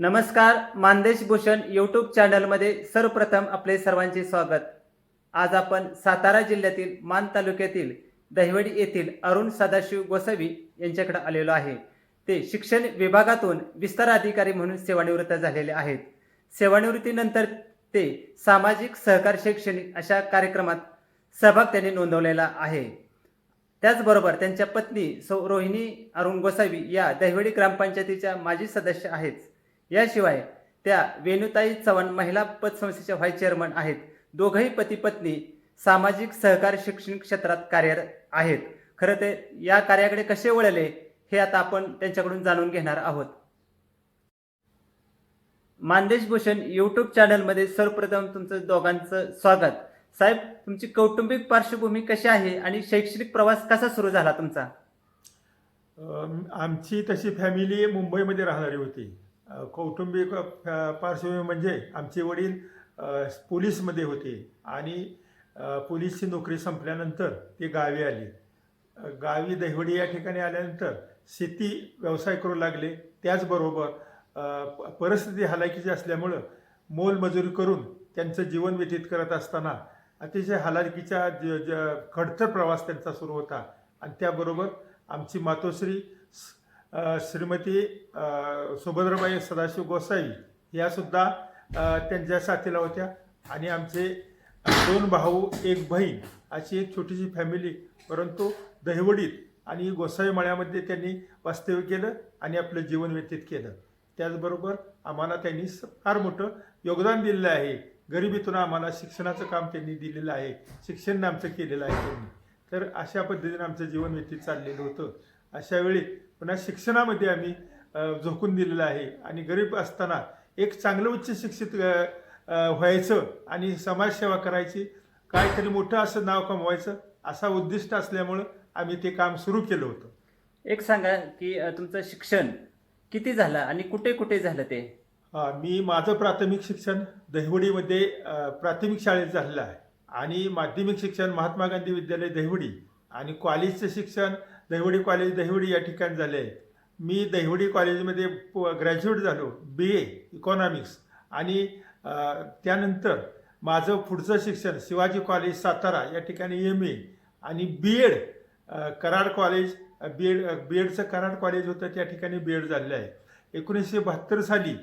नमस्कार मानदेश भूषण यूट्यूब चॅनलमध्ये सर्वप्रथम आपले सर्वांचे स्वागत. आज आपण सातारा जिल्ह्यातील मान तालुक्यातील दहिवडी येथील अरुण सदाशिव गोसावी यांच्याकडे आलेलो आहे. ते शिक्षण विभागातून विस्तार अधिकारी म्हणून सेवानिवृत्त झालेले आहेत. सेवानिवृत्तीनंतर ते सामाजिक सहकार शैक्षणिक अशा कार्यक्रमात सहभाग त्यांनी नोंदवलेला आहे. त्याचबरोबर त्यांच्या पत्नी सौ रोहिणी अरुण गोसावी या दहिवडी ग्रामपंचायतीच्या माजी सदस्य आहेत. याशिवाय त्या वेणुताई चव्हाण महिला पतसंस्थेच्या व्हाईस चेअरमन आहेत. दोघंही पती पत्नी सामाजिक सहकार शैक्षणिक क्षेत्रात कार्यरत आहेत. खरं ते या कार्याकडे कसे वळले हे आता आपण त्यांच्याकडून जाणून घेणार आहोत. मानदेश भूषण यूट्यूब चॅनलमध्ये सर्वप्रथम तुमचं दोघांचं स्वागत. साहेब तुमची कौटुंबिक पार्श्वभूमी कशी आहे आणि शैक्षणिक प्रवास कसा सुरू झाला तुमचा? आमची तशी फॅमिली मुंबईमध्ये राहणारी होती. कौटुंबिक पार्श्वभूमी म्हणजे आमचे वडील पोलीसमध्ये होते आणि पोलीसची नोकरी संपल्यानंतर ते गावी आले. गावी दहिवडी या ठिकाणी आल्यानंतर शेती व्यवसाय करू लागले. त्याचबरोबर प- परिस्थिती हालाकीची असल्यामुळं मोलमजुरी करून त्यांचं जीवन व्यतीत करत असताना अतिशय हालाकीच्या ज ज खडतर प्रवास त्यांचा सुरू होता. आणि त्याबरोबर आमची मातोश्री श्रीमती सुभद्रबाई सुभद्राबाई सदाशिव गोसाई यासुद्धा त्यांच्या साथीला होत्या. आणि आमचे दोन भाऊ एक बहीण अशी एक छोटीशी फॅमिली परंतु दहिवडीत आणि गोसावी मळ्यामध्ये त्यांनी वास्तव्य केलं आणि आपलं जीवन व्यतीत केलं. त्याचबरोबर आम्हाला त्यांनी स- फार मोठं योगदान दिलेलं आहे. गरिबीतून आम्हाला शिक्षणाचं काम त्यांनी दिलेलं आहे. शिक्षण आमचं केलेलं आहे त्यांनी. तर अशा पद्धतीने आमचं जीवन व्यतीत चाललेलं होतं. अशा वेळी पुन्हा शिक्षणामध्ये आम्ही झोकून दिलेलं आहे. आणि गरीब असताना एक चांगलं उच्च शिक्षित व्हायचं आणि समाजसेवा करायची काहीतरी मोठं असं नाव कमवायचं असा उद्दिष्ट असल्यामुळं आम्ही ते काम सुरू केलं होतं. एक सांगा की तुमचं शिक्षण किती झालं आणि कुठे कुठे झालं ते? मी माझं प्राथमिक शिक्षण दहिवडीमध्ये प्राथमिक शाळेत झालेलं आहे. आणि माध्यमिक शिक्षण महात्मा गांधी विद्यालय दहिवडी आणि कॉलेजचं शिक्षण दहिवडी कॉलेज दहिवडी या ठिकाणी झाले. आहे मी दहिवडी कॉलेजमध्ये ग्रॅज्युएट झालो बी ए इकॉनॉमिक्स आणि त्यानंतर माझं पुढचं शिक्षण शिवाजी कॉलेज सातारा या ठिकाणी एम ए आणि B Ed Karad college B Ed B एडचं Karad college होतं त्या ठिकाणी बी एड झालेलं आहे. एकोणीसशे बहात्तर साली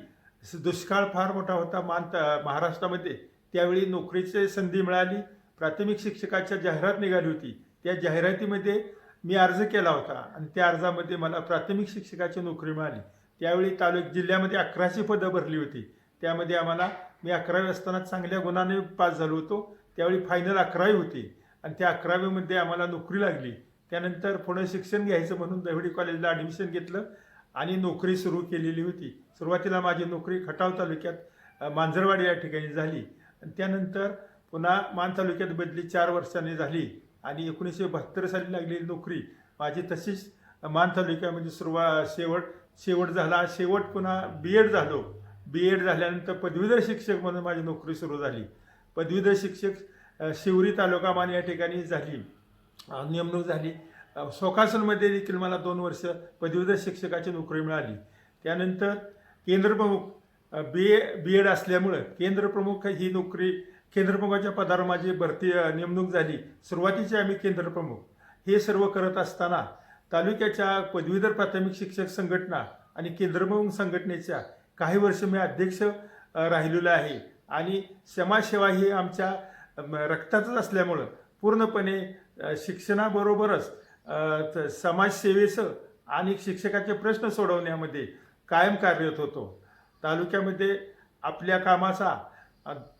दुष्काळ फार मोठा होता मान महाराष्ट्रामध्ये. त्यावेळी नोकरीची संधी मिळाली प्राथमिक शिक्षकाच्या जाहिरात निघाली होती. त्या जाहिरातीमध्ये मी अर्ज केला होता आणि त्या अर्जामध्ये मला प्राथमिक शिक्षकाची नोकरी मिळाली. त्यावेळी तालुक जिल्ह्यामध्ये अकराशे पदं भरली होती. त्यामध्ये आम्हाला मी अकरावी असताना चांगल्या गुणाने पास झालो होतो. त्यावेळी फायनल अकरावी होती आणि त्या अकरावीमध्ये आम्हाला नोकरी लागली. त्यानंतर पुढे शिक्षण घ्यायचं म्हणून दहिवडी कॉलेजला ॲडमिशन घेतलं आणि नोकरी सुरू केलेली होती. सुरुवातीला माझी नोकरी खटाव तालुक्यात मांजरवाडी या ठिकाणी झाली. आणि त्यानंतर पुन्हा मान तालुक्यात बदली चार वर्षांनी झाली. आणि एकोणीसशे बहात्तर साली लागलेली नोकरी माझी तशीच मान तालुक्यामध्ये सुरुवात शेवट शेवट झाला. शेवट पुन्हा बी एड झालो. बी एड झाल्यानंतर पदवीधर शिक्षक म्हणून माझी नोकरी सुरू झाली. पदवीधर शिक्षक शिवरी तालुका मान या ठिकाणी झाली. नेमणूक झाली. सोकासनमध्ये देखील मला दोन वर्ष पदवीधर शिक्षकाची नोकरी मिळाली. त्यानंतर केंद्रप्रमुख बी ए बी एड असल्यामुळं केंद्रप्रमुख ही नोकरी केंद्रप्रमुखाच्या पदावर माझी भरती नेमणूक झाली. सुरुवातीचे आम्ही केंद्रप्रमुख. हे सर्व करत असताना तालुक्याच्या पदवीधर प्राथमिक शिक्षक संघटना आणि केंद्रप्रमुख संघटनेच्या काही वर्ष मी अध्यक्ष राहिलेलो आहे. आणि समाजसेवा ही आमच्या रक्तातच असल्यामुळं पूर्णपणे शिक्षणाबरोबरच त- समाजसेवेचं आणि शिक्षकाचे प्रश्न सोडवण्यामध्ये कायम कार्यरत होतो. तालुक्यामध्ये आपल्या कामाचा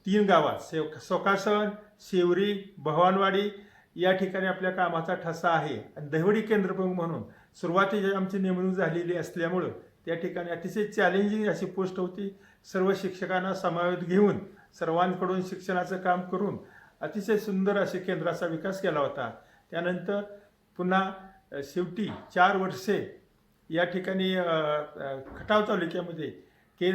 तीन गावात सेव सोकासन शिवरी भवानवाडी या ठिकाणी आपल्या कामाचा ठसा आहे. आणि दहिवडी केंद्रप्रमुख म्हणून सुरुवातीची आमची नेमणूक झालेली असल्यामुळं त्या ठिकाणी अतिशय चॅलेंजिंग अशी पोस्ट होती. सर्व शिक्षकांना समावेत घेऊन सर्वांकडून शिक्षणाचं काम करून अतिशय सुंदर असे केंद्राचा विकास केला होता. त्यानंतर पुन्हा शेवटी चार वर्षे या ठिकाणी खटाव तालुक्यामध्ये के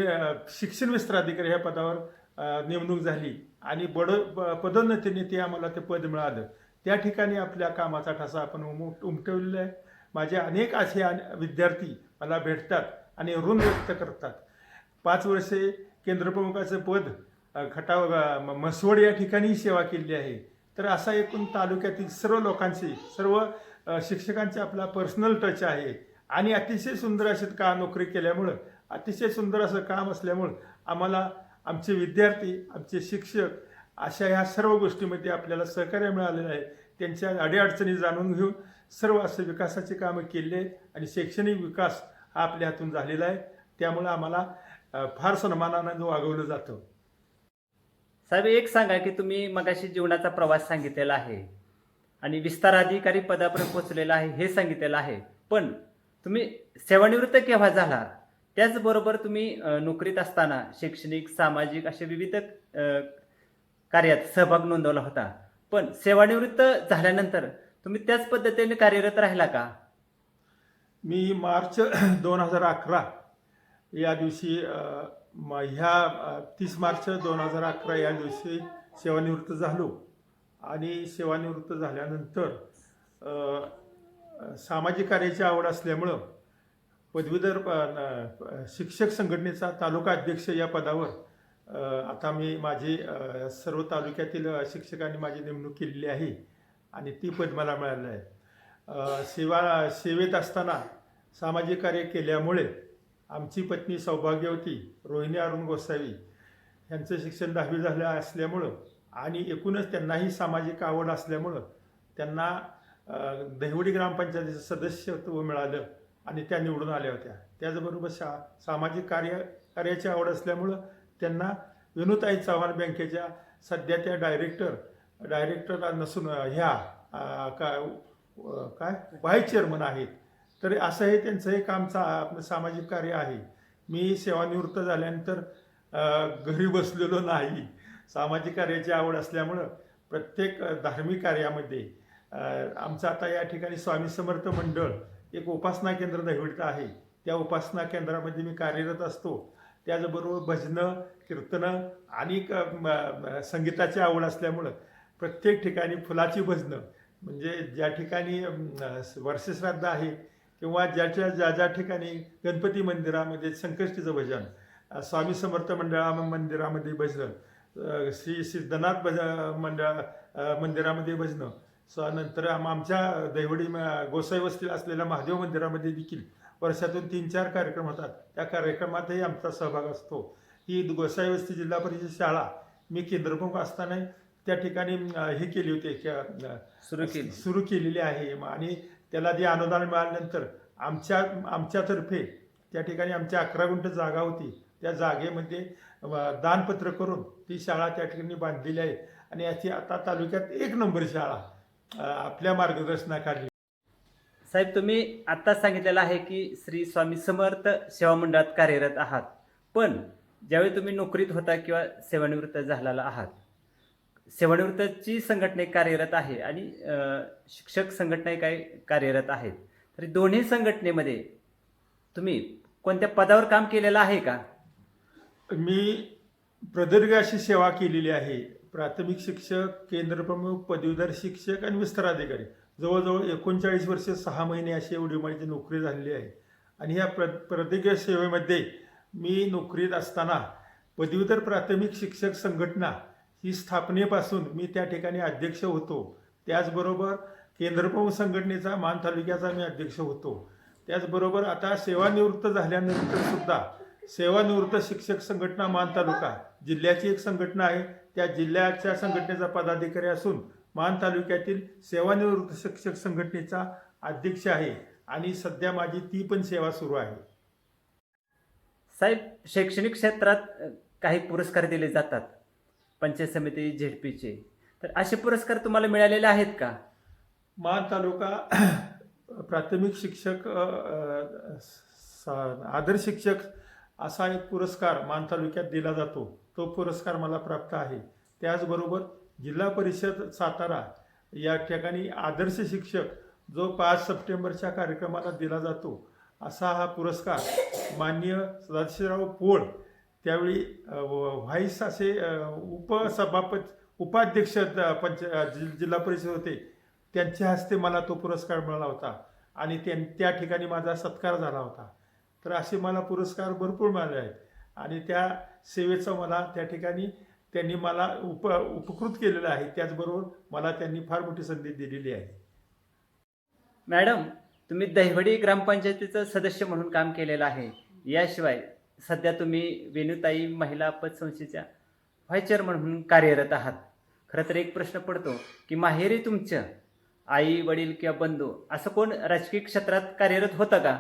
शिक्षण विस्तार अधिकारी ह्या पदावर नेमणूक झाली. आणि बड प- पदोन्नतीने ते आम्हाला ते पद मिळालं. त्या ठिकाणी आपल्या कामाचा ठसा आपण उम उमटवलेला आहे. माझे अनेक असे विद्यार्थी मला भेटतात आणि ऋण व्यक्त करतात. पाच वर्षे केंद्रप्रमुखाचं पद खटाव म- म्हसवड या ठिकाणी सेवा केली आहे. तर असा एकूण तालुक्यातील सर्व लोकांची सर्व शिक्षकांचे आपला पर्सनल टच आहे. आणि अतिशय सुंदर असे का नोकरी केल्यामुळं अतिशय सुंदर असं काम असल्यामुळं आम्हाला आमचे विद्यार्थी आमचे शिक्षक अशा ह्या सर्व गोष्टीमध्ये आपल्याला सहकार्य मिळालेलं आहे. त्यांच्या अडीअडचणी जाणून घेऊन सर्व असं विकासाची कामं केली आहेत आणि शैक्षणिक विकास हा आपल्या हातून झालेला आहे. त्यामुळं आम्हाला फार सन्मानानं वागवलं जातं. साहेब एक सांगा की तुम्ही मगाशी जीवनाचा प्रवास सांगितलेला आहे आणि विस्तार अधिकारी पदापर्यंत पोहोचलेला आहे हे सांगितलेलं आहे. पण तुम्ही सेवानिवृत्त केव्हा झाला त्याचबरोबर तुम्ही नोकरीत असताना शैक्षणिक सामाजिक असे विविध कार्यात सहभाग नोंदवला होता. पण सेवानिवृत्त झाल्यानंतर तुम्ही त्याच पद्धतीने कार्यरत राहिला का? मी मार्च दोन हजार अकरा या दिवशी म- ह्या तीस मार्च दोन हजार अकरा या दिवशी सेवानिवृत्त झालो. आणि सेवानिवृत्त झाल्यानंतर सामाजिक कार्याची आवड असल्यामुळं पदवीधर न- शिक्षक संघटनेचा तालुका अध्यक्ष या पदावर आता मी माझी सर्व तालुक्यातील शिक्षकांनी माझी नेमणूक केलेली आहे आणि ती पद मला मिळालं आहे. सेवा सेवेत असताना सामाजिक कार्य केल्यामुळे आमची पत्नी सौभाग्यवती रोहिणी अरुण गोसावी यांचं शिक्षण दहावी झालं असल्यामुळं आणि एकूणच त्यांनाही सामाजिक आवड असल्यामुळं त्यांना दहिवडी ग्रामपंचायतीचं सदस्यत्व मिळालं. आणि त्या निवडून आल्या होत्या. त्याचबरोबर शा सामाजिक कार्य कार्याची आवड असल्यामुळं त्यांना विनुताई चव्हाण बँकेच्या सध्या त्या डायरेक्टर डायरेक्टर नसून ह्या काय काय व्हाईस चेअरमन आहेत. तर असं हे त्यांचं हे काम चा सामाजिक कार्य आहे. मी सेवानिवृत्त झाल्यानंतर घरी बसलेलो नाही. सामाजिक कार्याची आवड असल्यामुळं प्रत्येक धार्मिक कार्यामध्ये आमचं आता या ठिकाणी स्वामी समर्थ मंडळ एक उपासना केंद्र दहिवडीत आहे. त्या उपासना केंद्रामध्ये मी कार्यरत असतो. त्याचबरोबर भजनं कीर्तनं आणि संगीताची आवड असल्यामुळं प्रत्येक ठिकाणी फुलाची भजनं म्हणजे ज्या ठिकाणी वर्षश्राद्ध आहे किंवा ज्याच्या ज्या ज्या ठिकाणी गणपती मंदिरामध्ये संकष्टीचं भजन स्वामी समर्थ मंडळा मंदिरामध्ये भजनं श्री सिद्धनाथ भज मंडळ मंदिरामध्ये भजनं नंतर आम- आमच्या दैवडी गोसाई वस्तीला असलेल्या महादेव मंदिरामध्ये देखील वर्षातून तीन चार कार्यक्रम होतात. त्या कार्यक्रमातही आमचा सहभाग असतो. ही गोसाई वस्ती जिल्हा परिषद शाळा मी केंद्रप्रमुख असताना त्या ठिकाणी हे केली होती. सुरू केली. सुरू केलेली आहे. आणि त्याला जे अनुदान मिळाल्यानंतर आमच्या आमच्यातर्फे त्या ठिकाणी आमच्या अकरा गुंठ जागा होती. त्या जागेमध्ये दानपत्र करून ती शाळा त्या ठिकाणी बांधलेली आहे. आणि याची आता तालुक्यात एक नंबर शाळा. आपल्या मार्गदर्शनाखाली. साहेब तुम्ही आत्ताच सांगितलेलं आहे की श्री स्वामी समर्थ सेवा मंडळात कार्यरत आहात. पण ज्यावेळी तुम्ही नोकरीत होता किंवा सेवानिवृत्त झालेला आहात सेवानिवृत्तची संघटना कार्यरत आहे आणि शिक्षक संघटना काय कार्यरत आहेत. तरी दोन्ही संघटनेमध्ये तुम्ही कोणत्या पदावर काम केलेलं आहे का? मी प्रदीर्घ अशी सेवा केलेली आहे. प्राथमिक शिक्षक केंद्रप्रमुख पदवीधर शिक्षक आणि विस्ताराधिकारी. जवळजवळ एकोणचाळीस वर्ष सहा महिने अशी एवढी माझी नोकरी झालेली आहे. आणि ह्या प्र प्रदीर्घ सेवेमध्ये मी नोकरीत असताना पदवीधर प्राथमिक शिक्षक संघटना ही स्थापनेपासून मी त्या ठिकाणी अध्यक्ष होतो. त्याचबरोबर केंद्रप्रमुख संघटनेचा मान तालुक्याचा मी अध्यक्ष होतो. त्याचबरोबर आता सेवानिवृत्त झाल्यानंतर सुद्धा सेवानिवृत्त शिक्षक संघटना मान तालुका जिल्ह्याची एक संघटना आहे. त्या जिल्ह्याच्या संघटनेचा पदाधिकारी असून मान तालुक्यातील सेवानिवृत्त शिक्षक संघटनेचा अध्यक्ष आहे आणि सध्या माझी ती पण सेवा सुरू आहे. साहेब शैक्षणिक क्षेत्रात काही पुरस्कार दिले जातात पंचायत समिती झेडपीचे. तर असे पुरस्कार तुम्हाला मिळालेले आहेत का? मान तालुका प्राथमिक शिक्षक आदर्श शिक्षक असा एक पुरस्कार मान तालुक्यात दिला जातो. तो पुरस्कार मला प्राप्त आहे. त्याचबरोबर जिल्हा परिषद सातारा या ठिकाणी आदर्श शिक्षक जो पाच सप्टेंबरच्या कार्यक्रमाला दिला जातो असा हा पुरस्कार माननीय सदाशिवराव पोळ त्यावेळी व- व्हाईस असे उपसभापत उपसभापती उपाध्यक्ष पंच जि- जिल्हा परिषद होते त्यांच्या हस्ते मला तो पुरस्कार मिळाला होता आणि त्यां त्या ठिकाणी माझा सत्कार झाला होता. तर असे मला पुरस्कार भरपूर मिळाले आहेत. आणि त्या सेवेचं मला त्या ठिकाणी त्यांनी मला उप उपकृत केलेलं आहे. त्याचबरोबर मला त्यांनी फार मोठी संधी दिलेली आहे. मॅडम तुम्ही दहिवडी ग्रामपंचायतीचं सदस्य म्हणून काम केलेलं आहे. याशिवाय सध्या तुम्ही वेणुताई महिला पतसंस्थेच्या व्हाईस चेअरमन म्हणून कार्यरत आहात. खरं तर एक प्रश्न पडतो की माहेरी तुमचं आई वडील किंवा बंधू असं कोण राजकीय क्षेत्रात कार्यरत होतं का?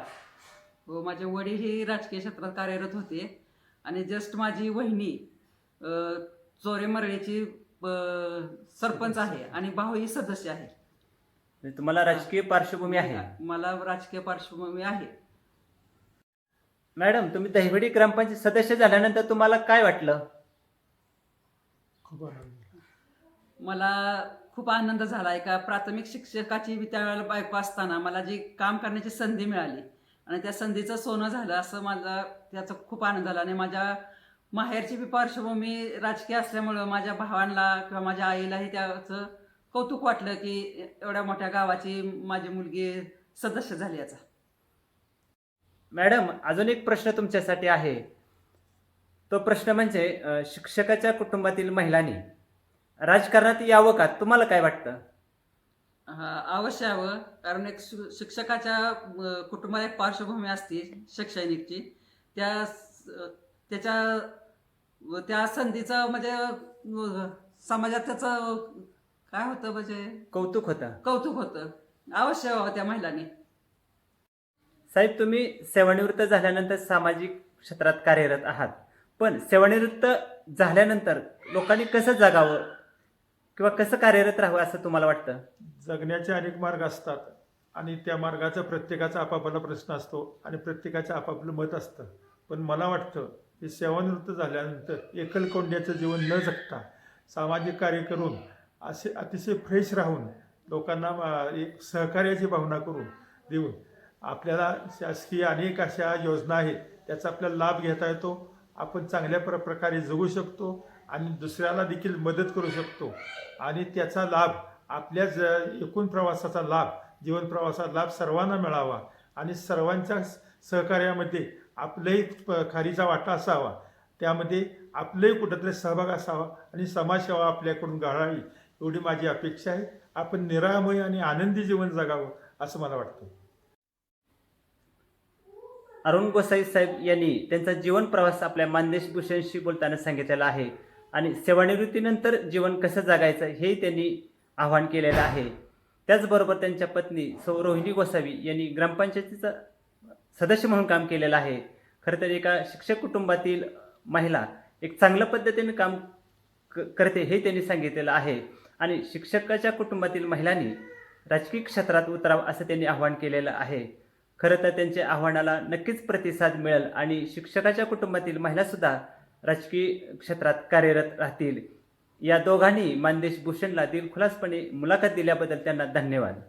व माझे वडील ही राजकीय क्षेत्रात कार्यरत होते. आणि जस्ट माझी वहिनी अ, चोरे मरळीची अ, सरपंच आहे आणि भाऊ ही सदस्य आहे. म्हणजे तुम्हाला राजकीय पार्श्वभूमी आहे. मला राजकीय पार्श्वभूमी आहे. मॅडम तुम्ही दहिवडी ग्रामपंचायत सदस्य झाल्यानंतर तुम्हाला काय वाटलं? खूप मला खूप आनंद झाला. आहे का प्राथमिक शिक्षकाची मी त्यावेळेला बायको असताना मला जी काम करण्याची संधी मिळाली आणि त्या संधीचं सोनं झालं असं माझा त्याचा खूप आनंद झाला. आणि माझ्या माहेरची बी पार्श्वभूमी राजकीय असल्यामुळं माझ्या भावांना किंवा माझ्या आईलाही त्याचं कौतुक वाटलं की एवढ्या मोठ्या गावाची माझी मुलगी सदस्य झाली याचा. मॅडम अजून एक प्रश्न तुमच्यासाठी आहे. तो प्रश्न म्हणजे शिक्षकाच्या कुटुंबातील महिलांनी राजकारणात यावं का? तुम्हाला काय वाटतं? अवश्य हवं. कारण एक शिक्षकाच्या अं, कुटुंबात एक पार्श्वभूमी असते शैक्षणिकची. त्या त्याच्या त्या संधीचं म्हणजे समाजात त्याचं काय होतं म्हणजे? कौतुक होतं. कौतुक होतं. अवश्य हवं त्या महिलांनी. साहेब तुम्ही सेवानिवृत्त झाल्यानंतर सामाजिक क्षेत्रात कार्यरत आहात. पण सेवानिवृत्त झाल्यानंतर लोकांनी कसं जगावं? किंवा कसं कार्यरत राहावं असं तुम्हाला वाटतं? जगण्याचे अनेक मार्ग असतात आणि त्या मार्गाचा प्रत्येकाचा आपापला प्रश्न असतो आणि प्रत्येकाचं आपापलं मत असतं. पण मला वाटतं की सेवानिवृत्त झाल्यानंतर एकलकोंड्याचं जीवन न जगता सामाजिक कार्य करून असे अतिशय फ्रेश राहून लोकांना एक सहकार्याची भावना करून देऊन आपल्याला शासकीय अनेक अशा योजना आहेत त्याचा आपल्याला लाभ घेता येतो. आपण चांगल्या प्र प्रकारे जगू शकतो. आणि दुसऱ्याला देखील मदत करू शकतो. आणि त्याचा लाभ आपल्या ज एकूण प्रवासाचा लाभ जीवन प्रवासाचा लाभ सर्वांना मिळावा. आणि सर्वांच्या सहकार्यामध्ये आपलंही प- खारीचा वाटा असावा. त्यामध्ये आपलंही कुठंतरी सहभाग असावा आणि समाजसेवा आपल्याकडून गाळावी एवढी माझी अपेक्षा आहे. आपण निरामय आणि आनंदी जीवन जगावं असं मला वाटतं. अरुण गोसाई साहेब यांनी त्यांचा जीवन प्रवास आपल्या मानदेश भूषणशी बोलताना सांगितलेला आहे. आणि सेवानिवृत्तीनंतर जीवन कसं जगायचं हेही त्यांनी आवाहन केलेलं आहे. त्याचबरोबर त्यांच्या पत्नी सौ रोहिणी गोसावी यांनी ग्रामपंचायतीचं सदस्य म्हणून काम केलेलं आहे. खरं तर एका शिक्षक कुटुंबातील महिला एक चांगल्या पद्धतीने काम क करते हे त्यांनी सांगितलेलं आहे. आणि शिक्षकाच्या कुटुंबातील महिलांनी राजकीय क्षेत्रात उतरावं असं त्यांनी आवाहन केलेलं आहे. खरं तर त्यांच्या आव्हानाला नक्कीच प्रतिसाद मिळेल आणि शिक्षकाच्या कुटुंबातील महिलासुद्धा राजकीय क्षेत्रात कार्यरत राहतील. या दोघांनी मानदेश भूषणला दिलखुलासपणे मुलाखत दिल्याबद्दल त्यांना धन्यवाद.